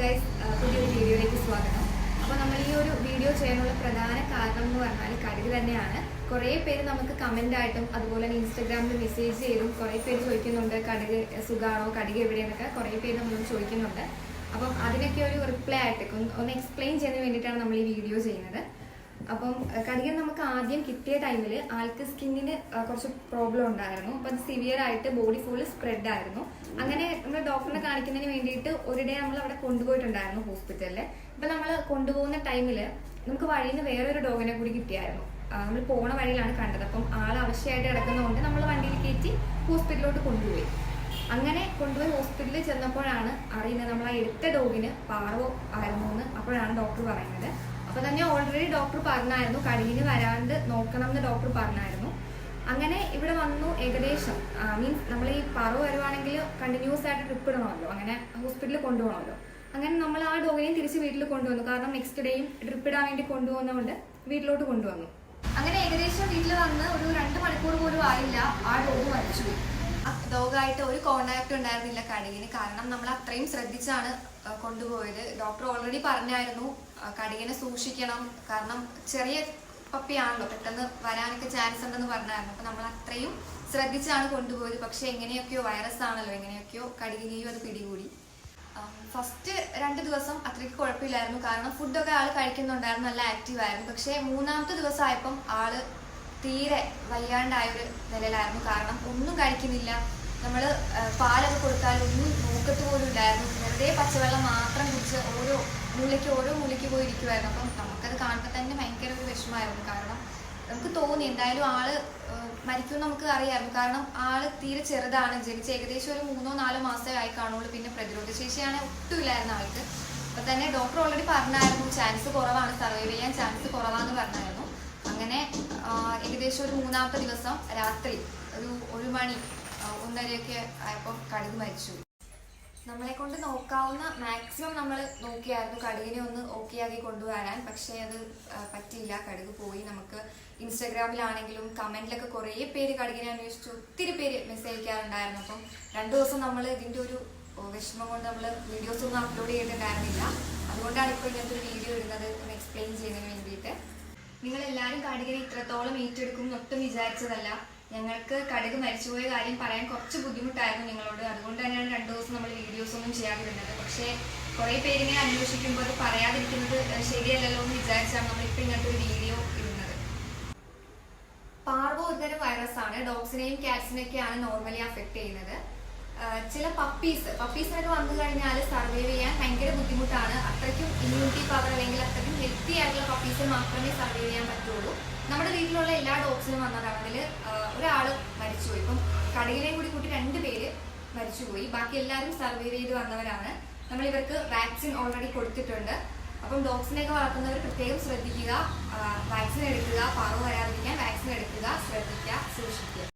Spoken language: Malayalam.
ഗൈസ് പുതിയൊരു വീഡിയോയിലേക്ക് സ്വാഗതം. അപ്പോൾ നമ്മൾ ഈ ഒരു വീഡിയോ ചെയ്യാനുള്ള പ്രധാന കാരണം എന്ന് പറഞ്ഞാൽ കടുക് തന്നെയാണ്. കുറേ പേര് നമുക്ക് കമന്റ് ആയിട്ടും അതുപോലെ തന്നെ ഇൻസ്റ്റാഗ്രാമിൽ മെസ്സേജ് ചെയ്തും കുറേ പേര് ചോദിക്കുന്നുണ്ട് കടുക് സുഖാണോ കടുക് എവിടെയെന്നൊക്കെ കുറേ പേര് നമ്മൾ ചോദിക്കുന്നുണ്ട്. അപ്പം അതിനൊക്കെ ഒരു റിപ്ലൈ ആയിട്ട് ഒന്ന് എക്സ്പ്ലെയിൻ ചെയ്യാൻ വേണ്ടിയിട്ടാണ് നമ്മൾ ഈ വീഡിയോ ചെയ്യുന്നത്. അപ്പം കടികൻ നമുക്ക് ആദ്യം കിട്ടിയ ടൈമിൽ ആൾക്ക് സ്കിന്നിന് കുറച്ച് പ്രോബ്ലം ഉണ്ടായിരുന്നു. അപ്പം സിവിയർ ആയിട്ട് ബോഡി ഫുള്ള് സ്പ്രെഡ് ആയിരുന്നു. അങ്ങനെ നമ്മൾ ഡോക്ടറിനെ കാണിക്കുന്നതിന് വേണ്ടിയിട്ട് ഒരു ഡേ നമ്മൾ അവിടെ കൊണ്ടുപോയിട്ടുണ്ടായിരുന്നു ഹോസ്പിറ്റലിൽ അപ്പം നമ്മൾ കൊണ്ടുപോകുന്ന ടൈമിൽ നമുക്ക് വഴിയിൽ നിന്ന് വേറൊരു ഡോഗിനെ കൂടി കിട്ടിയായിരുന്നു. നമ്മൾ പോണ വഴിയിലാണ് കണ്ടത്. അപ്പം ആൾ അവശ്യമായിട്ട് കിടക്കുന്നതുകൊണ്ട് നമ്മൾ വണ്ടിയിൽ കയറ്റി ഹോസ്പിറ്റലിലോട്ട് കൊണ്ടുപോയി. അങ്ങനെ കൊണ്ടുപോയി ഹോസ്പിറ്റലിൽ ചെന്നപ്പോഴാണ് അറിയുന്നത് നമ്മൾ ആ എടുത്ത ഡോഗിന് പാറവോ ആയിരുന്നു എന്ന് അപ്പോഴാണ് ഡോക്ടർ പറയുന്നത്. അപ്പൊ തന്നെ ഓൾറെഡി ഡോക്ടർ പറഞ്ഞായിരുന്നു കടിയിന് വരാണ്ട് നോക്കണം എന്ന് ഡോക്ടർ പറഞ്ഞായിരുന്നു. അങ്ങനെ ഇവിടെ വന്നു ഏകദേശം. മീൻസ് നമ്മൾ ഈ പറ വരുവാണെങ്കിൽ കണ്ടിന്യൂസ് ആയിട്ട് ട്രിപ്പ് ഇടണമല്ലോ. അങ്ങനെ ഹോസ്പിറ്റലിൽ കൊണ്ടുപോകണമല്ലോ. അങ്ങനെ നമ്മൾ ആ ഡോഗിനെയും തിരിച്ച് വീട്ടിൽ കൊണ്ടുവന്നു. കാരണം നെക്സ്റ്റ് ഡേയും ട്രിപ്പ് ഇടാൻ വേണ്ടി കൊണ്ടുപോകുന്നതുകൊണ്ട് വീട്ടിലോട്ട് കൊണ്ടുവന്നു. അങ്ങനെ ഏകദേശം വീട്ടിൽ വന്ന് ഒരു രണ്ട് മണിക്കൂർ പോലും ആയില്ല ആ ഡോഗ് മരിച്ചു ഡോഗായിട്ട് ഒരു കോണ്ടാക്ട് ഉണ്ടായിരുന്നില്ല കടുകിന്. കാരണം നമ്മൾ അത്രയും ശ്രദ്ധിച്ചാണ് കൊണ്ടുപോയത്. ഡോക്ടർ ഓൾറെഡി പറഞ്ഞായിരുന്നു കടുകിനെ സൂക്ഷിക്കണം. കാരണം ചെറിയ പപ്പിയാണല്ലോ പെട്ടെന്ന് വരാനൊക്കെ ചാൻസ് ഉണ്ടെന്ന് പറഞ്ഞായിരുന്നു. അപ്പൊ നമ്മൾ അത്രയും ശ്രദ്ധിച്ചാണ് കൊണ്ടുപോയത്. പക്ഷെ എങ്ങനെയൊക്കെയോ വൈറസ് ആണല്ലോ എങ്ങനെയൊക്കെയോ കടുകിനെയും അത് പിടികൂടി. ഫസ്റ്റ് രണ്ട് ദിവസം അത്രയ്ക്ക് കുഴപ്പമില്ലായിരുന്നു. കാരണം ഫുഡൊക്കെ ആൾ കഴിക്കുന്നുണ്ടായിരുന്നു നല്ല ആക്റ്റീവ് ആയിരുന്നു. പക്ഷേ മൂന്നാമത്തെ ദിവസം ആയപ്പം ആൾ തീരെ വയ്യാണ്ടായ ഒരു നിലയിലായിരുന്നു. കാരണം ഒന്നും കഴിക്കുന്നില്ല. നമ്മൾ പാലൊക്കെ കൊടുത്താൽ ഒന്നും നോക്കത്ത് പോലും ഇല്ലായിരുന്നു. വെറുതെ പച്ചവെള്ളം മാത്രം കുടിച്ച് ഓരോ മൂലയ്ക്ക് ഓരോ മൂലയ്ക്ക് പോയി ഇരിക്കുമായിരുന്നു അപ്പം നമുക്കത് കാണുമ്പോൾ തന്നെ ഭയങ്കര ഒരു വിഷമമായിരുന്നു കാരണം നമുക്ക് തോന്നി എന്തായാലും ആൾ മരിക്കും നമുക്ക് അറിയാമായിരുന്നു. കാരണം ആൾ തീരെ ചെറുതാണ്. ജനിച്ച് ഏകദേശം ഒരു മൂന്നോ നാലോ മാസമേ ആയി കാണുള്ളൂ. പിന്നെ പ്രതിരോധ ശേഷിയാണ് ഒട്ടും ഇല്ലായിരുന്നു ആൾക്ക്. അപ്പൊ തന്നെ ഡോക്ടർ ഓൾറെഡി പറഞ്ഞായിരുന്നു ചാൻസ് കുറവാണ്. സർവൈവ് ചെയ്യാൻ ചാൻസ് കുറവാന്ന് പറഞ്ഞായിരുന്നു. അങ്ങനെ ഏകദേശം ഒരു മൂന്നാമത്തെ ദിവസം രാത്രി ഒരു ഒരു മണി ഒന്നരയൊക്കെ ആയപ്പോൾ കടുക് മരിച്ചു. നമ്മളെ കൊണ്ട് നോക്കാവുന്ന മാക്സിമം നമ്മൾ നോക്കിയായിരുന്നു. കടുകിനെ ഒന്ന് ഓക്കെ ആക്കി കൊണ്ടുവരാൻ. പക്ഷേ അത് പറ്റിയില്ല. കടുക് പോയി. നമുക്ക് ഇൻസ്റ്റാഗ്രാമിലാണെങ്കിലും കമന്റിലൊക്കെ കുറേ പേര് കടുകിനെ അന്വേഷിച്ചു. ഒത്തിരി പേര് മെസ്സേജ് അയക്കാറുണ്ടായിരുന്നു. അപ്പം രണ്ട് ദിവസം നമ്മൾ ഇതിന്റെ ഒരു വിഷമം കൊണ്ട് നമ്മൾ വീഡിയോസ് ഒന്നും അപ്ലോഡ് ചെയ്തിട്ടുണ്ടായിരുന്നില്ല. അതുകൊണ്ടാണ് ഇപ്പോൾ ഇങ്ങനത്തെ ഒരു വീഡിയോ ഇടുന്നത്. ഒന്ന് എക്സ്പ്ലെയിൻ ചെയ്യുന്നതിന് വേണ്ടിയിട്ട്. നിങ്ങളെല്ലാവരും കടുകിനെ ഇത്രത്തോളം ഏറ്റെടുക്കും ഒട്ടും വിചാരിച്ചതല്ല. ഞങ്ങൾക്ക് കടുക് മരിച്ചുപോയ കാര്യം പറയാൻ കുറച്ച് ബുദ്ധിമുട്ടായിരുന്നു നിങ്ങളോട്. അതുകൊണ്ട് തന്നെയാണ് രണ്ടു ദിവസം നമ്മൾ വീഡിയോസ് ഒന്നും ചെയ്യാതിരുന്നത്. പക്ഷേ കുറേ പേരിങ്ങനെ അന്വേഷിക്കുമ്പോൾ അത് പറയാതിരിക്കുന്നത് ശരിയല്ലല്ലോ എന്ന് വിചാരിച്ചാണ് നമ്മളിപ്പോൾ ഇങ്ങനത്തെ ഒരു വീഡിയോ ഇടുന്നത്. പാർവോ ഒരുതരം വൈറസ് ആണ്. ഡോഗ്സിനെയും ക്യാറ്റ്സിനെയൊക്കെയാണ് നോർമലി അഫക്ട് ചെയ്യുന്നത്. ചില പപ്പീസ് പപ്പീസിനൊക്കെ വന്നു കഴിഞ്ഞാൽ സർവൈവ് ചെയ്യാൻ ഭയങ്കര ബുദ്ധിമുട്ടാണ്. അത്രയ്ക്കും ഇമ്മ്യൂണിറ്റി പവർ അല്ലെങ്കിൽ അത്രയ്ക്കും ഹെൽത്തി ആയിട്ടുള്ള പപ്പീസ് മാത്രമേ സർവൈവ് ചെയ്യാൻ പറ്റുള്ളൂ. നമ്മുടെ വീട്ടിലുള്ള എല്ലാ ഡോഗ്സിനും വന്നതാണെങ്കിൽ ഒരാൾ മരിച്ചുപോയി. ഇപ്പം കടയിലേയും കൂടി കൂട്ടി രണ്ട് പേര് മരിച്ചുപോയി. ബാക്കി എല്ലാവരും സർവൈവ് ചെയ്ത് വന്നവരാണ്. നമ്മൾ ഇവർക്ക് വാക്സിൻ ഓൾറെഡി കൊടുത്തിട്ടുണ്ട്. അപ്പം ഡോഗ്സിനെയൊക്കെ വളർത്തുന്നവർ പ്രത്യേകം ശ്രദ്ധിക്കുക. വാക്സിൻ എടുക്കുക. പറവ് വരാതിരിക്കാൻ വാക്സിൻ എടുക്കുക. ശ്രദ്ധിക്കുക. സൂക്ഷിക്കുക.